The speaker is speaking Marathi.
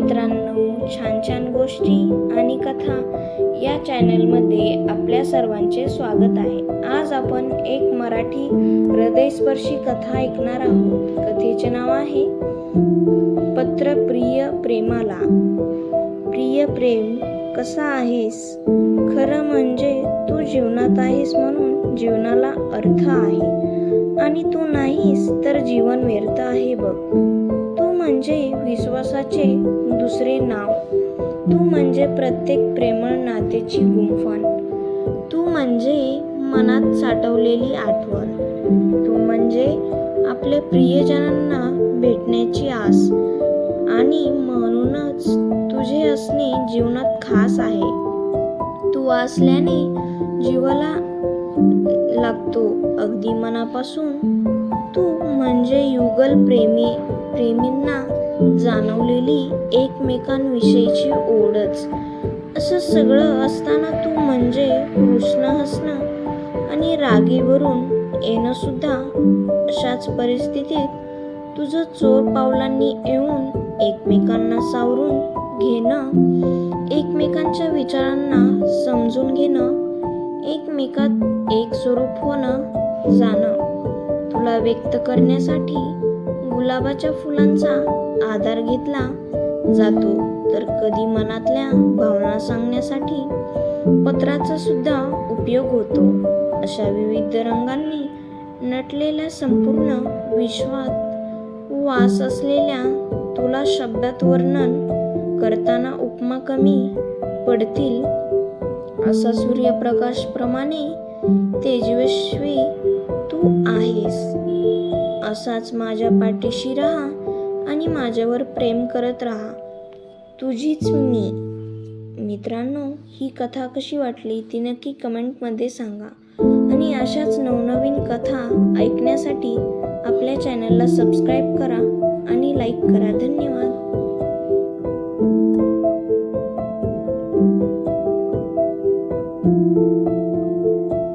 मित्रांनो छान छान गोष्टी आणि कथा या चॅनलमध्ये आपल्या सर्वांचे स्वागत आहे. आज आपण एक मराठी हृदयस्पर्शी कथा ऐकणार आहोत. कथेचे नाव आहे पत्र प्रिय प्रेमाला. प्रिय प्रेम कसा आहेस? खरं म्हणजे तू जीवनात आहेस म्हणून जीवनाला अर्थ आहे. आणि तू नाहीस तर जीवन व्यर्थ आहे बघ. म्हणजे विश्वासाचे दुसरे नाव. तू म्हणजे प्रत्येक प्रेमळ नातेची गुंफण. तू म्हणजे मनात साठवलेली आठवण. तू म्हणजे आपल्या प्रियजनांना भेटण्याची आस. आणि म्हणूनच तुझे असणे जीवनात खास आहे. तू असल्याने जीवाला लागतो अगदी मनापासून. तू म्हणजे युगल प्रेमी प्रेमींना जाणवलेली एकमेकांविषयीची ओढच. असं सगळं असताना तू म्हणजे कृष्ण हसणं आणि रागीवरून येणं सुद्धा अशाच परिस्थितीत तुझं चोर पावलांनी येऊन एकमेकांना सावरून घेणं एकमेकांच्या विचारांना समजून घेणं एकमेकात एक स्वरूप होणं जाणं. तुला व्यक्त करण्यासाठी गुलाबाच्या फुलांचा आधार घेतला जातो. तर कधी मनातल्या भावना सांगण्यासाठी पत्राचा सुद्धा उपयोग होतो. अशा विविध रंगांनी नटलेल्या संपूर्ण विश्वात वास असलेल्या तुला शब्दात वर्णन करताना उपमा कमी पडतील असा सूर्यप्रकाशप्रमाणे तेजस्वी तू आहेस. असाच माझ्या पाठीशी राहा आणि माझ्यावर प्रेम करत राहा. तुझीच मी. मित्रांनो ही कथा कशी वाटली ती नक्की कमेंटमध्ये सांगा. आणि अशाच नवनवीन कथा ऐकण्यासाठी आपल्या चॅनलला सबस्क्राईब करा आणि लाईक करा. धन्यवाद.